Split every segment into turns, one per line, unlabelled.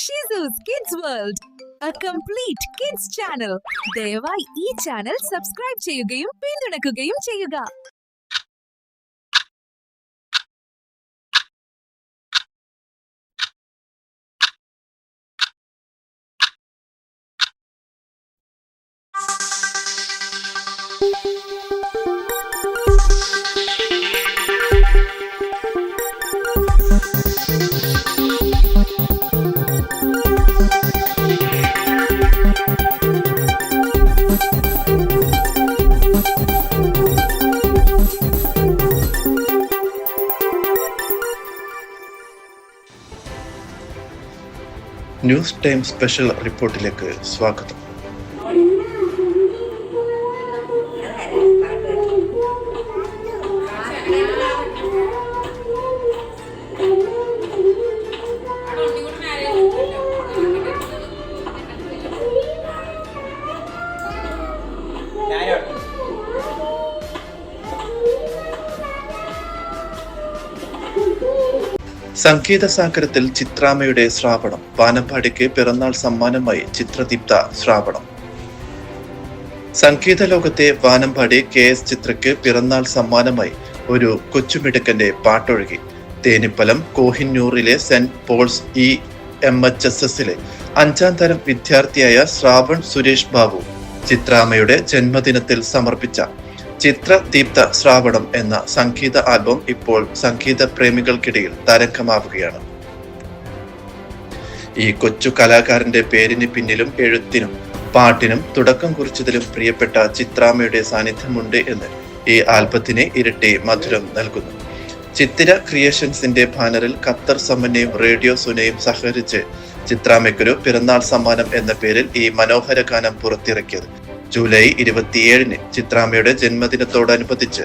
Shizu's kids world a complete kids channel ദയവായി ഈ channel subscribe ചെയ്യുകയും പിന്തുണക്കുകയും ചെയ്യുക.
ന്യൂസ് ടൈം സ്പെഷ്യൽ റിപ്പോർട്ടിലേക്ക് സ്വാഗതം. സംഗീത സാഗരത്തിൽ ചിത്രാമ്മയുടെ ശ്രാവണം. വാനമ്പാടിക്ക് പിറന്നാൾ സമ്മാനമായി ചിത്രദീപ്ത ശ്രാവണം. സംഗീത ലോകത്തെ വാനമ്പാടി കെ എസ് ചിത്രയ്ക്ക് പിറന്നാൾ സമ്മാനമായി ഒരു കൊച്ചുമിടുക്കന്റെ പാട്ടൊഴുകി. Thenhipalam കോഹിന്നൂറിലെ Saint Paul's E M H S എസിലെ അഞ്ചാം തരം വിദ്യാർത്ഥിയായ ശ്രാവൺ സുരേഷ് ബാബു ചിത്രാമയുടെ ജന്മദിനത്തിൽ സമർപ്പിച്ച ചിത്രദീപ്ത ശ്രാവണം എന്ന സംഗീത ആൽബം ഇപ്പോൾ സംഗീത പ്രേമികൾക്കിടയിൽ തരംഗമാവുകയാണ്. ഈ കൊച്ചു കലാകാരന്റെ പേരിന് പിന്നിലും എഴുത്തിനും പാട്ടിനും തുടക്കം കുറിച്ചതിലും പ്രിയപ്പെട്ട ചിത്രാമ്മയുടെ സാന്നിധ്യമുണ്ട് എന്ന് ഈ ആൽബത്തിന് ഇരട്ടി മധുരം നൽകുന്നു. ചിത്തിര ക്രിയേഷൻസിന്റെ ബാനറിൽ ഖത്തർ സമ്മനെയും റേഡിയോ സുനയും സഹകരിച്ച് ചിത്രാമ്മയ്ക്കൊരു പിറന്നാൾ സമ്മാനം എന്ന പേരിൽ ഈ മനോഹര ഗാനം പുറത്തിറക്കിയത് ജൂലൈ ഇരുപത്തിയേഴിന് ചിത്രാമ്മയുടെ ജന്മദിനത്തോടനുബന്ധിച്ച്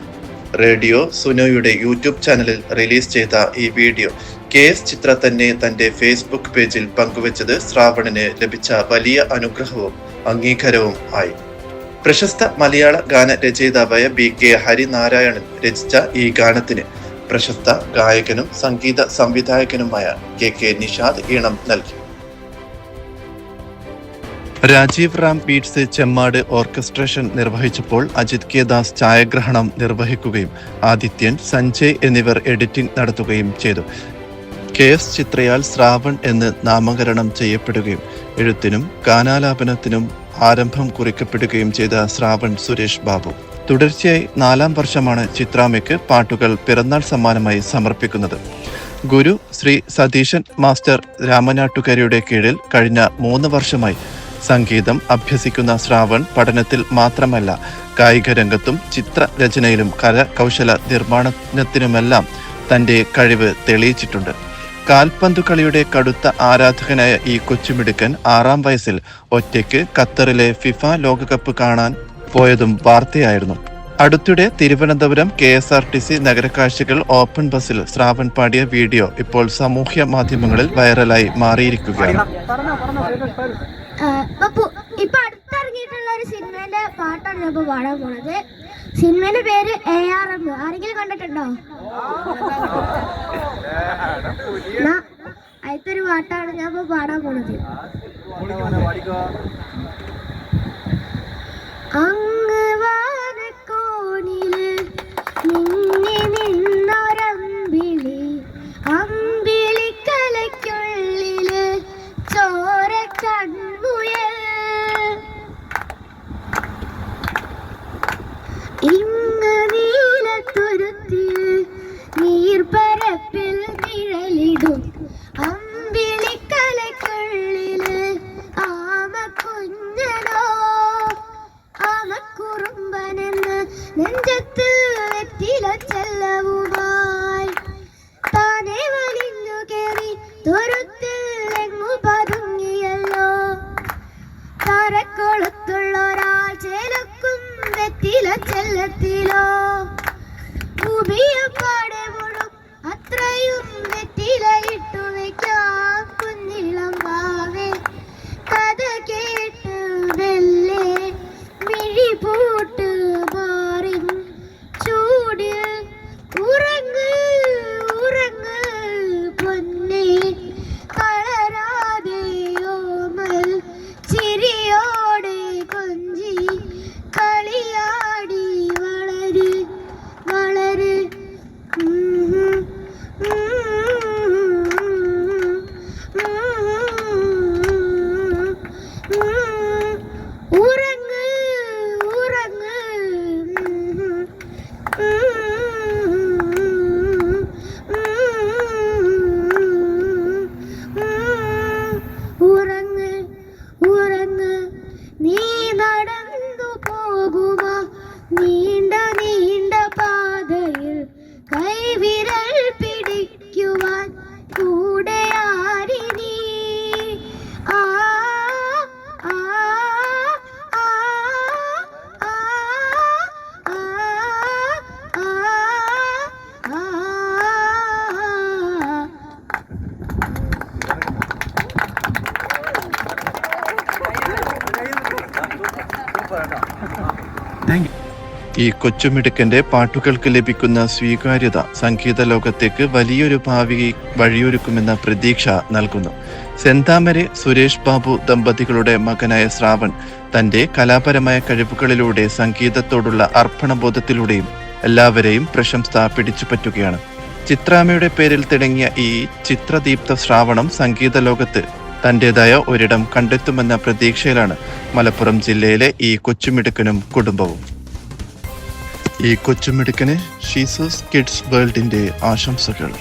റേഡിയോ സുനോയുടെ യൂട്യൂബ് ചാനലിൽ റിലീസ് ചെയ്ത ഈ വീഡിയോ കെ എസ് ചിത്ര തന്നെ തന്റെ ഫേസ്ബുക്ക് പേജിൽ പങ്കുവച്ചത് ശ്രാവണിന് ലഭിച്ച വലിയ അനുഗ്രഹവും അംഗീകാരവും ആയി. പ്രശസ്ത മലയാള ഗാന രചയിതാവായ ബി കെ ഹരിനാരായണൻ രചിച്ച ഈ ഗാനത്തിന് പ്രശസ്ത ഗായകനും സംഗീത സംവിധായകനുമായ കെ കെ നിഷാദ് ഈണം നൽകി. രാജീവ് റാം പീറ്റ്സ് ചെമ്മാട് ഓർക്കസ്ട്രേഷൻ നിർവഹിച്ചപ്പോൾ അജിത് കെ ദാസ് ഛായാഗ്രഹണം നിർവഹിക്കുകയും ആദിത്യൻ സഞ്ജയ് എന്നിവർ എഡിറ്റിംഗ് നടത്തുകയും ചെയ്തു. കെ എസ് ചിത്രയാൽ ശ്രാവൺ എന്ന് നാമകരണം ചെയ്യപ്പെടുകയും എഴുത്തിനും ഗാനാലാപനത്തിനും ആരംഭം കുറിക്കപ്പെടുകയും ചെയ്ത ശ്രാവൺ സുരേഷ് ബാബു. തുടർച്ചയായി നാലാം വർഷമാണ് ചിത്രാമയ്ക്ക് പാട്ടുകൾ പിറന്നാൾ സമ്മാനമായി സമർപ്പിക്കുന്നത്. ഗുരു ശ്രീ സതീശൻ മാസ്റ്റർ രാമനാട്ടുകരയുടെ കീഴിൽ കഴിഞ്ഞ മൂന്ന് വർഷമായി സംഗീതം അഭ്യസിക്കുന്ന ശ്രാവൺ പഠനത്തിൽ മാത്രമല്ല കായിക രംഗത്തും ചിത്രരചനയിലും കരകൗശല നിർമ്മാണത്തിനുമെല്ലാം തന്റെ കഴിവ് തെളിയിച്ചിട്ടുണ്ട്. കാൽപന്തു കളിയുടെ കടുത്ത ആരാധകനായ ഈ കൊച്ചുമിടുക്കൻ ആറാം വയസ്സിൽ ഒറ്റയ്ക്ക് ഖത്തറിലെ ഫിഫ ലോകകപ്പ് കാണാൻ പോയതും വാർത്തയായിരുന്നു. അടുത്തിടെ Thiruvananthapuram K S R T C നഗരക്കാഴ്ചകൾ open ബസ്സിൽ ശ്രാവൺ പാടിയ വീഡിയോ ഇപ്പോൾ സാമൂഹ്യ മാധ്യമങ്ങളിൽ വൈറലായി മാറിയിരിക്കുകയാണ്.
ഇപ്പൊ അടുത്തിറങ്ങിയിട്ടുള്ള ഒരു സിനിമയിലെ പാട്ടാണ് ഞാൻ ഇപ്പൊ പാടാൻ പോണത്. സിനിമയുടെ പേര് എ ആർ എം ആരെങ്കിലും കണ്ടിട്ടുണ്ടോ? അതിലത്തെ ഒരു പാട്ടാണ് ഞാൻ ഇപ്പൊ പാടാൻ പോണത്. അങ്ങ്
ഈ കൊച്ചുമിടുക്കന്റെ പാട്ടുകൾക്ക് ലഭിക്കുന്ന സ്വീകാര്യത സംഗീത ലോകത്തേക്ക് വലിയൊരു ഭാവി വഴിയൊരുക്കുമെന്ന പ്രതീക്ഷ നൽകുന്നു. സെന്താമരെ സുരേഷ് ബാബു ദമ്പതികളുടെ മകനായ ശ്രാവൺ തന്റെ കലാപരമായ കഴിവുകളിലൂടെ സംഗീതത്തോടുള്ള അർപ്പണബോധത്തിലൂടെയും എല്ലാവരെയും പ്രശംസ പിടിച്ചുപറ്റുകയാണ്. ചിത്രാമയുടെ പേരിൽ തിടങ്ങിയ ഈ ചിത്രദീപ്ത ശ്രാവണം സംഗീത ലോകത്ത് തന്റേതായ ഒരിടം കണ്ടെത്തുമെന്ന പ്രതീക്ഷയിലാണ് മലപ്പുറം ജില്ലയിലെ ഈ കൊച്ചുമിടുക്കനും കുടുംബവും. ഈ കൊച്ചുമിടുക്കന് ഷീസസ് കിഡ്സ് വേൾഡിന്റെ ആശംസകൾ.